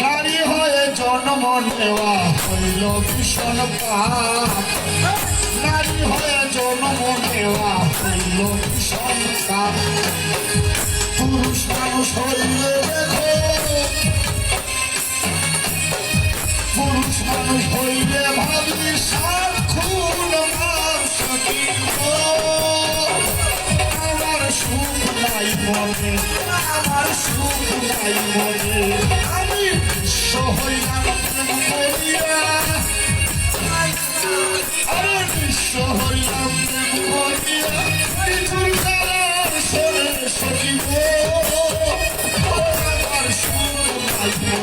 নারী হয়ে জন্ম নেওয়া হইল ভীষণ নারী হয়ে জন্ম নেওয়া হইল ভীষণ পুরুষ মানুষ হইলে দেখো। পুরুষ মানুষ হইলে ভাবি খুন মাংস আমার সুখ নাই মনে, আমার সুখ নাই মনে। সুখ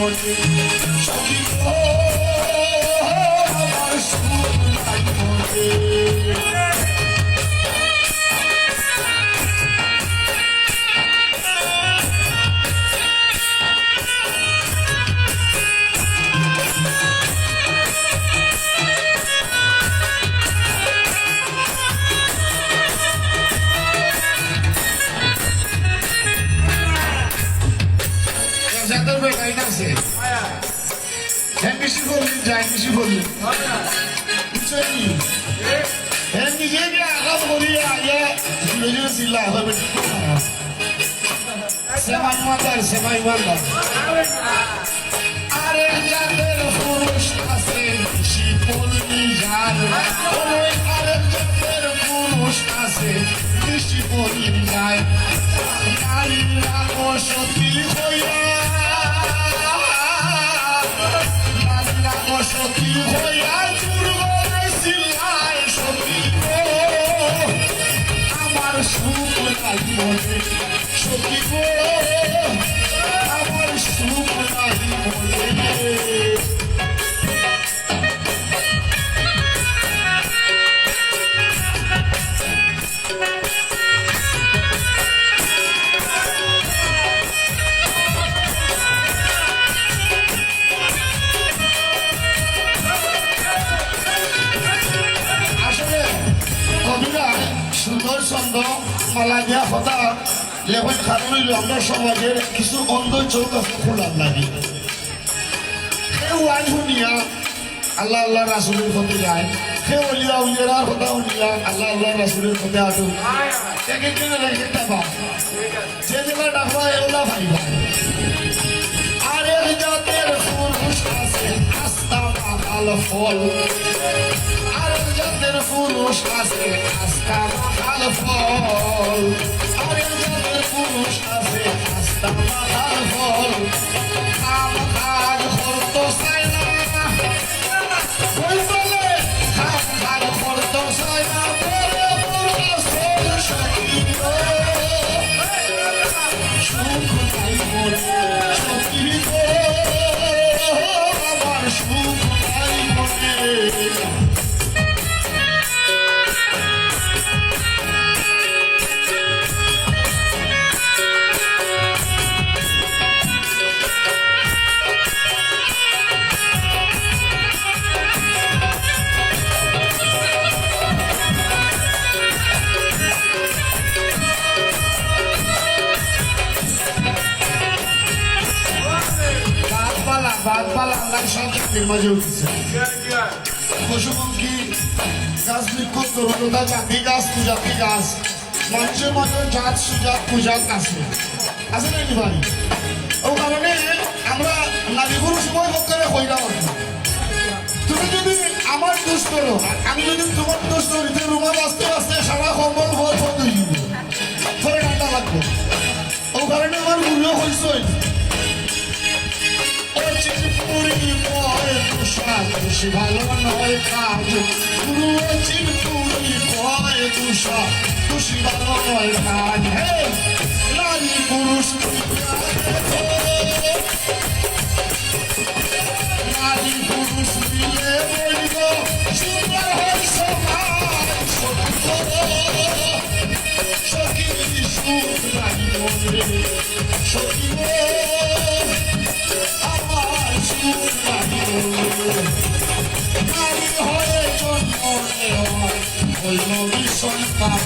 যাদের আছে। হ্যাঁ হ্যাঁ আরে যাদের পুরুষ আছে যার ওরে আরে যাদের পুরুষ আছে বলবি যায় নারীরা বসতি নাই মনে মালা দিয়া কথা লেখন খারণ আমরা সমাজের কিছু অন্ধ চোখ খোলার লাগে ওয়াজ শুনিয়া আল্লাহ আল্লাহ রাসুলের পথে যায়। সে উলিয়া উলিয়ার কথা শুনিয়া আল্লাহ আল্লাহ রাসুলের পথে আসো ভাইবা আর জাতের পুরুষ আছে আস্তা ফল। জাতের পুরুষ আছে আস্তা মাতাল ফল। আর এক জাতের পুরুষ আছে আস্তা মাতাল ফল। কাম বাদ আল্লাহ মাঝে উঠেছে। পশুপঙ্খী গাছ বৃক্ষ তরুণতা জাতি গাছ প্রজাতি গাছ মানুষের মতো জাত, সুজাত পূজাত আছে আছে নাকি ভাই ও কারণে আমরা নারী পুরুষ সময় পক্ষে হইলাম তুমি যদি আমার দোষ করো, আমি যদি তোমার দোষ করি তো রুমা বাঁচতে বাঁচতে সারা কম্বল ভর বন্ধ হয়ে পরে ঠান্ডা লাগবে। ও কারণে আমার মূল্য হয়েছে। ভালো নয় কাজ গুরু চিরপুরি পয় তুষার খুশি ভালো নয় কাজ হে নারী পুরুষ নারী পুরুষ মিলে বলিব সুন্দর হয় সমাজ সখী সুখ নারী মনে সখী সন্তান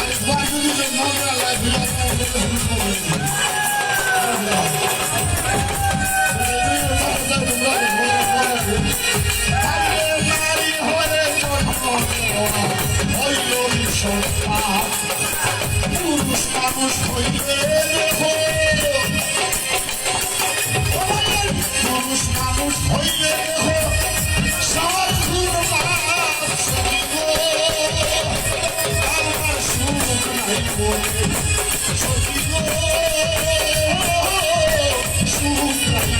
আরেকবার যদি জন্ম লাগে